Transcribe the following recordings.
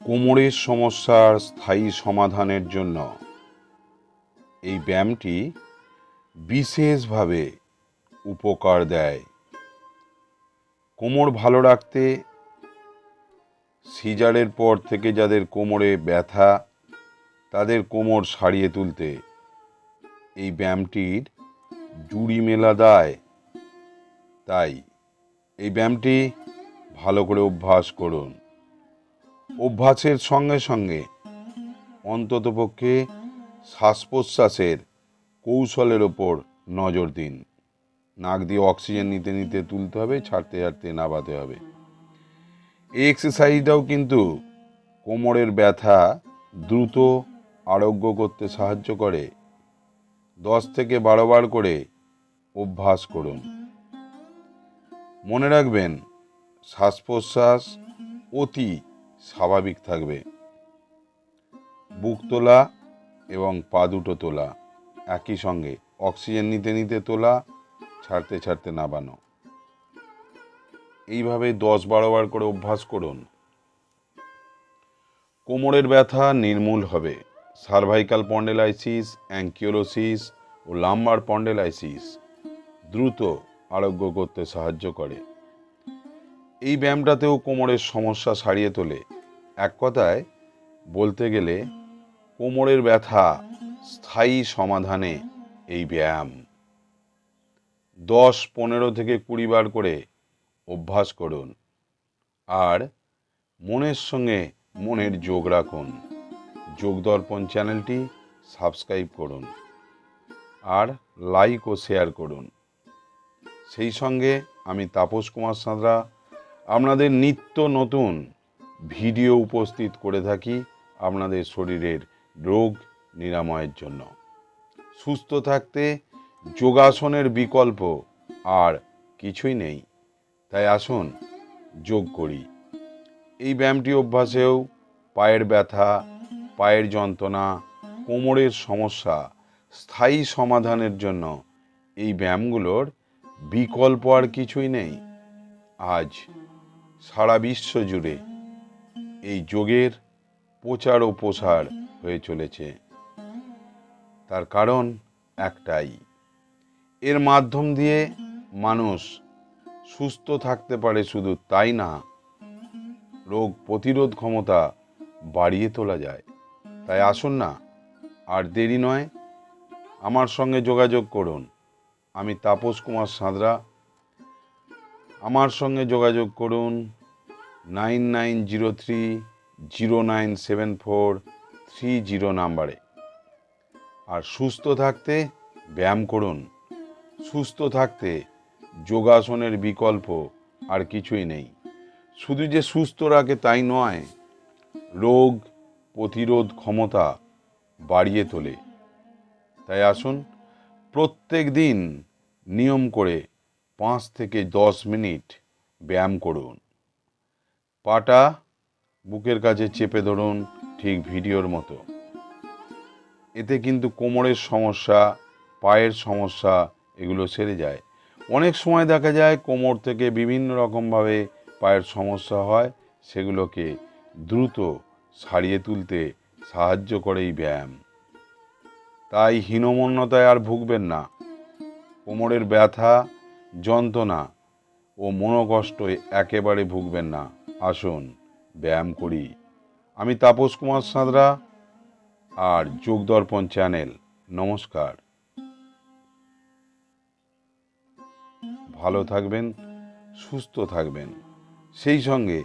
কোমরের সমস্যার স্থায়ী সমাধানের জন্য এই ব্যায়ামটি বিশেষভাবে উপকার দেয়। কোমর ভালো রাখতে সিজারের পর থেকে যাদের কোমরে ব্যথা, তাদের কোমর সারিয়ে তুলতে এই ব্যায়ামটির জুড়ি মেলা দেয়। তাই এই ব্যায়ামটি ভালো করে অভ্যাস করুন। অভ্যাসের সঙ্গে সঙ্গে অন্ততপক্ষে শ্বাস প্রশ্বাসের কৌশলের ওপর নজর দিন। নাক দিয়ে অক্সিজেন নিতে নিতে তুলতে হবে, ছাড়তে ছাড়তে নাবাতে হবে। এই এক্সারসাইজটাও কিন্তু কোমরের ব্যথা দ্রুত আরোগ্য করতে সাহায্য করে। দশ থেকে বারো বার করে অভ্যাস করুন। মনে রাখবেন শ্বাস প্রশ্বাস অতি স্বাভাবিক থাকবে। বুক তোলা এবং পা দুটো তোলা, একই সঙ্গে অক্সিজেন নিতে নিতে তোলা, ছাড়তে ছাড়তে নাবানো। এইভাবে দশ বারো বার করে অভ্যাস করুন। কোমরের ব্যথা নির্মূল হবে। সার্ভাইকাল পন্ডেলাইসিস, অ্যাঙ্কিওলোসিস ও লাম্বার পন্ডেলাইসিস দ্রুত আরোগ্য করতে সাহায্য করে। এই ব্যায়ামটাতেও কোমরের সমস্যা সারিয়ে তোলে। এক কথায় বলতে গেলে কোমরের ব্যথা স্থায়ী সমাধানে এই ব্যায়াম। দশ পনেরো থেকে কুড়ি বার করে অভ্যাস করুন আর মনের সঙ্গে মনের যোগ রাখুন। যোগ দর্পণ চ্যানেলটি সাবস্ক্রাইব করুন আর লাইক ও শেয়ার করুন। সেই সঙ্গে আমি তাপস কুমার সাঁতরা আপনাদের নিত্য নতুন ভিডিও উপস্থিত করে থাকি আপনাদের শরীরের রোগ নিরাময়ের জন্য। সুস্থ থাকতে যোগাসনের বিকল্প আর কিছুই নেই। তাই আসুন, যোগ করি। এই ব্যায়ামটি অভ্যাসেও পায়ের ব্যথা, পায়ের যন্ত্রণা, কোমরের সমস্যা, স্থায়ী সমাধানের জন্য এই ব্যায়ামগুলোর বিকল্প আর কিছুই নেই। আজ সারা বিশ্ব জুড়ে এই যোগের প্রচার ও প্রসার হয়ে চলেছে। তার কারণ একটাই, এর মাধ্যম দিয়ে মানুষ সুস্থ থাকতে পারে শুধু তাই না, রোগ প্রতিরোধ ক্ষমতা বাড়িয়ে তোলা যায়। তাই আসুন না, আর দেরি নয়, আমার সঙ্গে যোগাযোগ করুন। আমি তাপস কুমার সাঁতরা আমার সঙ্গে যোগাযোগ করুন nine nine zero three zero nine seven four three zero নাম্বারে। আর সুস্থ থাকতে ব্যায়াম করুন। সুস্থ থাকতে যোগাসনের বিকল্প আর কিছুই নেই। শুধু যে সুস্থ রাখে তাই নয়, রোগ প্রতিরোধ ক্ষমতা বাড়িয়ে তোলে। তাই আসুন, প্রত্যেক দিন নিয়ম করে পাঁচ থেকে দশ মিনিট ব্যায়াম করুন। পাটা বুকের কাছে চেপে ধরুন ঠিক ভিডিওর মতো। এতে কিন্তু কোমরের সমস্যা, পায়ের সমস্যা এগুলো সেরে যায়। অনেক সময় দেখা যায় কোমর থেকে বিভিন্ন রকমভাবে পায়ের সমস্যা হয়, সেগুলোকে দ্রুত সারিয়ে তুলতে সাহায্য করে এই ব্যায়াম। তাই হীনমন্যতায় আর ভুগবেন না। কোমরের ব্যথা যন্ত্রণা ও মনোকষ্টে একেবারে ভুগবেন না। আসুন, ব্যায়াম করি। আমি তাপস কুমার সাঁতরা আর যোগদর্পণ চ্যানেল। নমস্কার। ভালো থাকবেন, সুস্থ থাকবেন। সেই সঙ্গে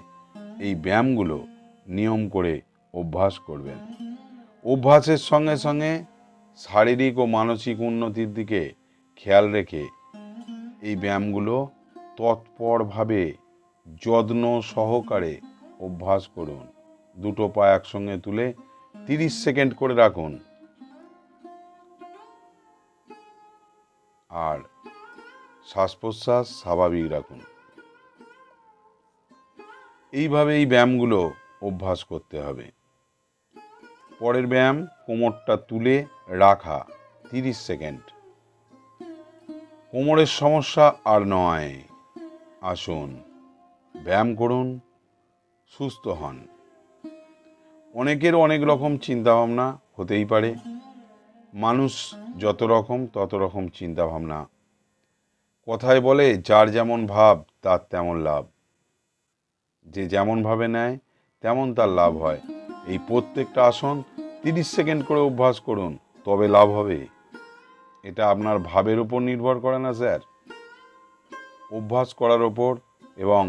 এই ব্যায়ামগুলো নিয়ম করে অভ্যাস করবেন। অভ্যাসের সঙ্গে সঙ্গে শারীরিক ও মানসিক উন্নতির দিকে খেয়াল রেখে এই ব্যায়ামগুলো তৎপরভাবে যত্ন সহকারে অভ্যাস করুন। দুটো পা একসঙ্গে তুলে তিরিশ সেকেন্ড করে রাখুন। আর শ্বাস প্রশ্বাস স্বাভাবিক রাখুন। এইভাবে এই ব্যায়ামগুলো অভ্যাস করতে হবে। পরের ব্যায়াম কোমরটা তুলে রাখা, তিরিশ সেকেন্ড। কোমরের সমস্যা আর নয়। আসুন, ব্যায়াম করুন, সুস্থ হন। অনেকের অনেক রকম চিন্তাভাবনা হতেই পারে। মানুষ যত রকম, তত রকম চিন্তাভাবনা। কথায় বলে, যার যেমন ভাব, তার তেমন লাভ। যে যেমনভাবে নেয়, তেমন তার লাভ হয়। এই প্রত্যেকটা আসন তিরিশ সেকেন্ড করে অভ্যাস করুন, তবে লাভ হবে। এটা আপনার ভাবের উপর নির্ভর করে না, স্যার। অভ্যাস করার ওপর এবং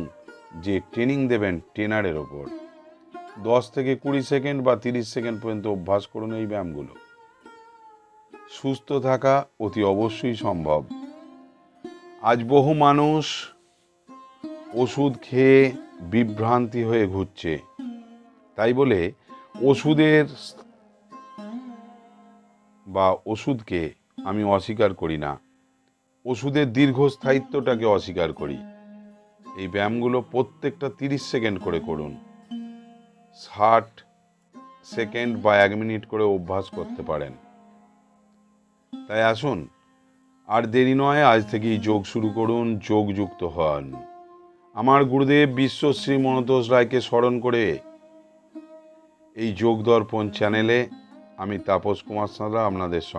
যে ট্রেনিং দেবেন ট্রেনারের ওপর দশ থেকে কুড়ি সেকেন্ড বা তিরিশ সেকেন্ড পর্যন্ত অভ্যাস করুন এই ব্যায়ামগুলো। সুস্থ থাকা অতি অবশ্যই সম্ভব। আজ বহু মানুষ ওষুধ খেয়ে বিভ্রান্তি হয়ে ঘুরছে। তাই বলে ওষুধের বা ওষুধকে আমি অস্বীকার করি না। ওষুধের দীর্ঘস্থায়িত্বটাকে অস্বীকার করি। এই ব্যায়ামগুলো প্রত্যেকটা তিরিশ সেকেন্ড করে করুন। ষাট সেকেন্ড বা এক মিনিট করে অভ্যাস করতে পারেন। তাই আসুন, আর দেরি নয়, আজ থেকেই যোগ শুরু করুন, যোগযুক্ত হন। আমার গুরুদেব বিশ্বশ্রী মনতোষ রায়কে স্মরণ করে এই যোগ দর্পণ চ্যানেলে আমি তাপস কুমার সাঁতরা আপনাদের সঙ্গে